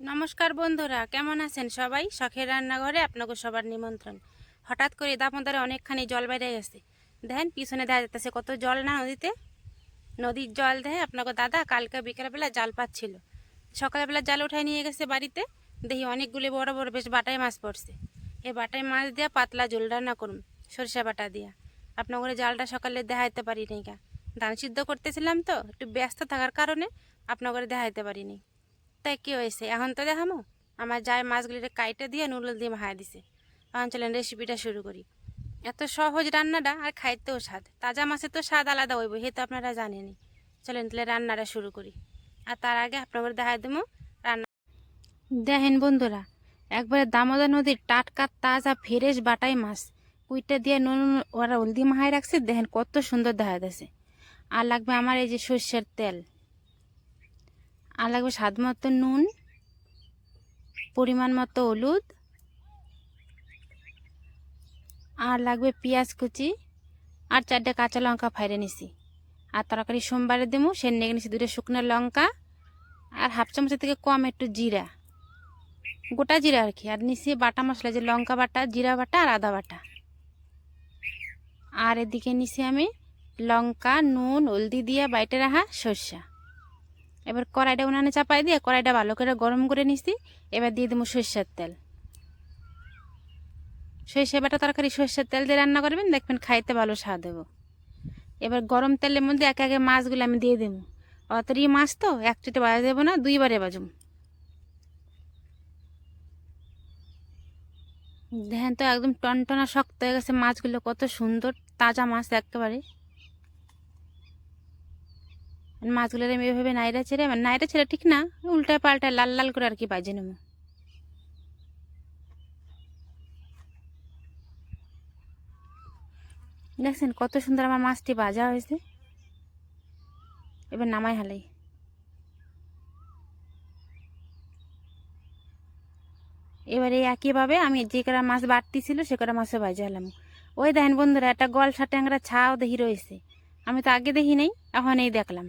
নমস্কার বন্ধুরা, কেমন আছেন সবাই? শখের রান্নাঘরে আপনাকে সবার নিমন্ত্রণ। হঠাৎ করে দামোদরে অনেকখানি জল বেড়ে গেছে। দেখেন, পিছনে দেখা যাচ্ছে কত জল না নদীতে। নদীর জল দেয় আপনাকে দাদা কালকে বিকেলবেলা জাল পাচ্ছিল। সকালবেলা জাল উঠায় নিয়ে গেছে বাড়িতে। দেখি অনেকগুলি বড় বড় বেশ বাটাই মাছ পড়ছে। এই বাটাই মাছ দিয়ে পাতলা জল রান্না করুন, সরিষা বাটা দিয়া। আপনাদের জালটা সকালে দেখাইতে পারি নাই কা ধান সিদ্ধ করতেছিলাম তো, একটু ব্যস্ত থাকার কারণে আপনাদের দেখাইতে পারিনি। তাই কি হয়েছে? এখন তো দেখামো? আমার যায় মাছগুলিকে কাইটে দিয়ে নুডল দিয়ে মাহাই দিছে। এখন চলেন রেসিপিটা শুরু করি। এত সহজ রান্নাটা আর খাইতেও স্বাদ। তাজা মাছের তো স্বাদ আলাদা হইব হে তো আপনারা জানেনই। চলেন তাহলে রান্নাটা শুরু করি। আর তার আগে আপনাদের দেখাই দেবো রান্না। দেখেন বন্ধুরা, একবারে দামোদর নদীর টাটকা, তাজা, ফ্রেশ বাটাই মাছ। কুইটা দিয়ে নুন ওরা হলদি মাহাই রাখছে। দেখেন কত সুন্দর দেখা যাচ্ছে। আর লাগবে আমার এই যে সর্ষের তেল। আর লাগবে স্বাদ মতো নুন, পরিমাণ মতো হলুদ, আর লাগবে পেঁয়াজ কুচি আর চারটে কাঁচা লঙ্কা ফাইরে নিছি। আর তরকারি সোমবারে দেবো সে নেগে নিছি দুটো শুকনো লঙ্কা আর হাফ চামচের থেকে কম একটু জিরা। গোটা জিরা আর কি। আর নিছি বাটা মশলা, যে লঙ্কা বাটা, জিরা বাটা আর আদা বাটা। আর এদিকে নিছি আমি লঙ্কা, নুন, হলদি দিয়ে বাইটে রাখা সর্ষা। এবার কড়াইটা উনানে চাপাই দিয়ে কড়াইটা ভালো করে গরম করে নিছি। এবার দিয়ে দেবো সর্ষের তেল। সর্ষে বাটা তরকারি সর্ষের তেল দিয়ে রান্না করবেন, দেখবেন খাইতে ভালো স্বাদ দেবো এবার গরম তেলের মধ্যে একে একে মাছগুলো আমি দিয়ে দেবো। অতরি মাছ তো এক চুটে বাজা দেবো না, দুইবারে বাজুম। দেখেন তো একদম টনটনা শক্ত হয়ে গেছে মাছগুলো, কত সুন্দর, তাজা মাছ একেবারে। মাছগুলোর আমি এভাবে নাইরা ছেড়ে মানে নাইরা ছেড়ে ঠিক না, উল্টা পাল্টা লাল লাল করে আর কি বাজে নেব। দেখছেন কত সুন্দর আমার মাছটি ভাজা হয়েছে। এবার নামাই হালাই। এবারে একইভাবে আমি যে কটা মাছ বাড়তি ছিল সে কটা মাছে ভাজা হলাম। ওই দেখেন বন্ধুরা, একটা গলসা ট্যাংরা ছাও দেখি রয়েছে। আমি তো আগে দেখি নাই, এখন এই দেখলাম।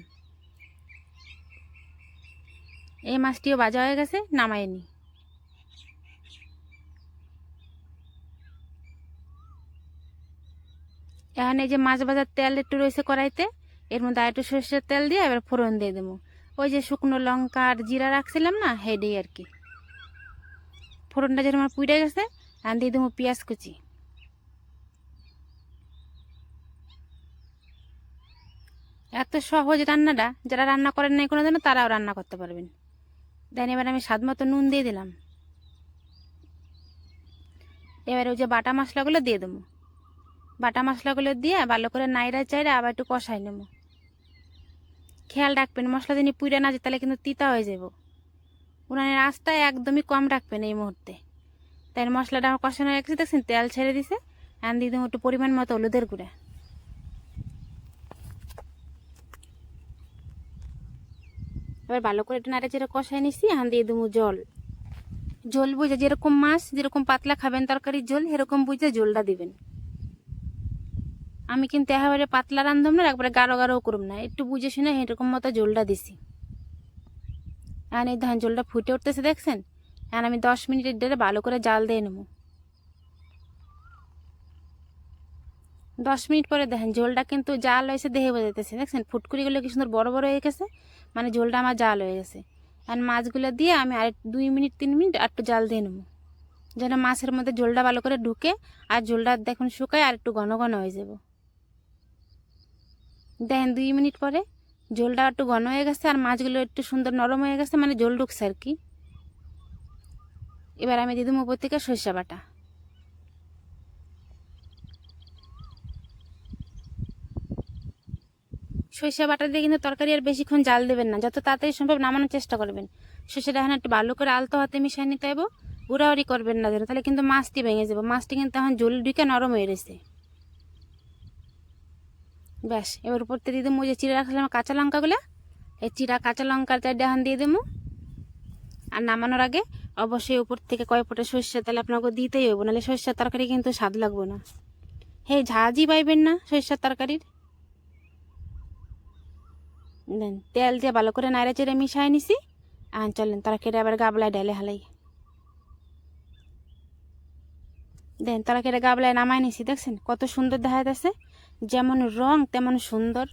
এই মাছটিও বাজা হয়ে গেছে নামাইনি এখন এই যে মাছ ভাজার তেল একটু রয়েছে কড়াইতে, এর মধ্যে একটু সর্ষের তেল দিয়ে এবার ফোড়ন দিয়ে দেবো। ওই যে শুকনো লঙ্কা আর জিরা রাখছিলাম না হেডেই আর কি। ফোড়নটা যেরকম আমার পুড়ে গেছে আর দিয়ে দেবো পেঁয়াজ কুচি। এত সহজ রান্নাটা, যারা রান্না করেন নাই কোনো দিনও তারাও রান্না করতে পারবেন। দেন এবার আমি স্বাদ মতো নুন দিয়ে দিলাম। এবার ওই যে বাটা মশলাগুলো দিয়ে দেবো। বাটা মশলাগুলো দিয়ে ভালো করে নাইরা চাইরা আবার একটু কষাই নেব। খেয়াল রাখবেন, মশলা যদি পুড়ে না যায় তাহলে কিন্তু তিতা হয়ে যাব। উনানের আস্তায় একদমই কম রাখবেন এই মুহূর্তে। তাই মশলাটা আমার কষানো গেছে, দেখছেন তেল ছেড়ে দিছে। আর দিয়ে দেবো একটু পরিমাণ মতো হলুদের গুঁড়া। এবার ভালো করে একটু নাড়া চেড়ে কষাই নিছি, এখন দিয়ে দেবো জল। জল বুঝে যেরকম মাছ, যেরকম পাতলা খাবেন তরকারির জল এরকম বুঝে জলটা দিবেন। আমি কিন্তু একেবারে পাতলা রান্ধব না, একবারে গাঢ় গাঢ় করব না। একটু বুঝে শুনে এরকম মতো জলটা দিছি। আর এই ধান জলটা ফুটে উঠতেছে, দেখছেন? আর আমি দশ মিনিটের ডেরে ভালো করে জাল দিয়ে নেব। দশ মিনিট পরে দেখেন, ঝোলটা কিন্তু জাল হয়েছে, দেহে বোঝাইতেছে। দেখছেন, ফুটকুড়িগুলো কি সুন্দর বড় বড় হয়ে গেছে? মানে ঝোলটা আমার জাল হয়ে গেছে। আর মাছগুলো দিয়ে আমি আর দুই মিনিট, তিন মিনিট আর একটু জাল দিয়ে নেব। যেন মাছের মধ্যে ঝোলটা ভালো করে ঢুকে আর জলটা দেখুন শুকায় আর একটু ঘন ঘন হয়ে যাব। দেখেন, দুই মিনিট পরে জলটা একটু ঘন হয়ে গেছে আর মাছগুলো একটু সুন্দর নরম হয়ে গেছে মানে জল ঢুকছে আর কি। এবার আমি দিয়ে উপর থেকে সর্ষে বাটা। সর্ষে বাটা দিয়ে কিন্তু তরকারি আর বেশিক্ষণ জাল দেবেন না। যত তাড়াতাড়ি সম্ভব নামানোর চেষ্টা করবেন। সর্ষেটা এখন একটু ভালো করে আলতো হাতে মিশিয়ে নিতে হবে। উড়াউড়ি করবেন না যেন, তাহলে কিন্তু মাছটি ভেঙে যাবে। মাছটি কিন্তু এখন জল ঢুকে নরম হয়ে রয়েছে। ব্যাস, এবার উপর থেকে দিয়ে দেবো। যে চিড়ে রাখলাম কাঁচা লঙ্কাগুলো, এই চিরা কাঁচা লঙ্কার চারটে এখন দিয়ে দেবো। আর নামানোর আগে অবশ্যই উপর থেকে কয় ফোটা সর্ষে তাহলে আপনাকে দিতেই হব, নাহলে সর্ষের তরকারি কিন্তু স্বাদ লাগবে না। হে ঝাঁঝই পাইবেন না সর্ষের তরকারির। দেন, তেল দিয়ে ভালো করে নাড়া চেড়ে মিশাই নিছি আন চলেন তরকারি আবার গাবলায় ডালে হালাই। দেন তরকারি গাবলায় নামাই নিছি, দেখছেন? কত সুন্দর দেখা যাচ্ছে যেমন রং, তেমন সুন্দর।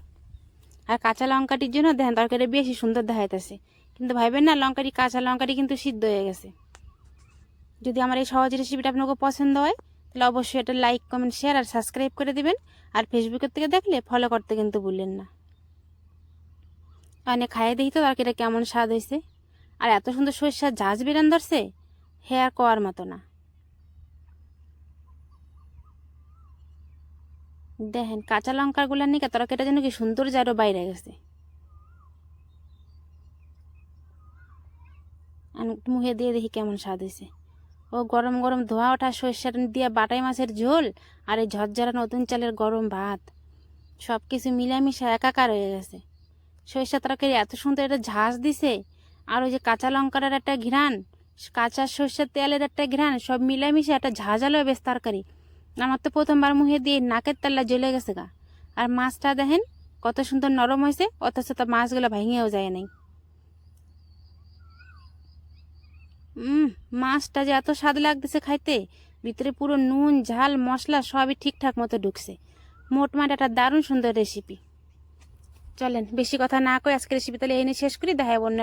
আর কাঁচা লঙ্কাটির জন্য দেখেন তরকারি বেশি সুন্দর দেখা যাচ্ছে কিন্তু ভাইবেন না, লঙ্কাটি, কাঁচা লঙ্কাটি কিন্তু সিদ্ধ হয়ে গেছে। যদি আমার এই সহজ রেসিপিটা আপনাকে পছন্দ হয়, তাহলে অবশ্যই এটা লাইক কমেন্ট শেয়ার আর সাবস্ক্রাইব করে দিবেন। আর ফেসবুকের থেকে দেখলে ফলো করতে কিন্তু ভুললেন না। অনেক খাইয়ে দেখি তো তরকারিটা কেমন স্বাদ হয়েছে আর এত সুন্দর সরিষার ঝাঁজ বেরান ধরছে হেয়ার কোয়ার মতো না। দেখেন, কাঁচা লঙ্কারগুলার নিকে তরকারিটা যেন কি সুন্দর যারও বাইরে গেছে। মুখে দিয়ে দেখি কেমন স্বাদ হয়েছে ও গরম গরম ধোয়া ওঠা সর্ষের দিয়ে বাটাই মাছের ঝোল, আর এই ঝরঝরা নতুন চালের গরম ভাত। সব কিছু মিলামিশা একাকার হয়ে গেছে। সরিষা তরকারি এত সুন্দর একটা ঝাঁজ দিছে। আর ওই যে কাঁচা লঙ্কার একটা ঘ্রাণ, কাঁচা সর্ষের তেলের একটা ঘ্রাণ, সব মিলামিশে একটা ঝাঁঝালো বেশ তরকারি। আমার তো প্রথমবার মুখে দিয়ে নাকের তাল্লা জ্বলে গেছে গা। আর মাছটা দেখেন, কত সুন্দর নরম হয়েছে, অথচ তো মাছগুলো ভেঙেও যায় নাই। মাছটা যে এত স্বাদ লাগতেছে খাইতে, ভিতরে পুরো নুন, ঝাল, মশলা সবই ঠিকঠাক মতো ঢুকছে। মোটমাট একটা দারুণ সুন্দর রেসিপি চলেন বেশি কথা না কয়ে আজকে রেসিপি তাহলে এনে শেষ করি দেখা অন্য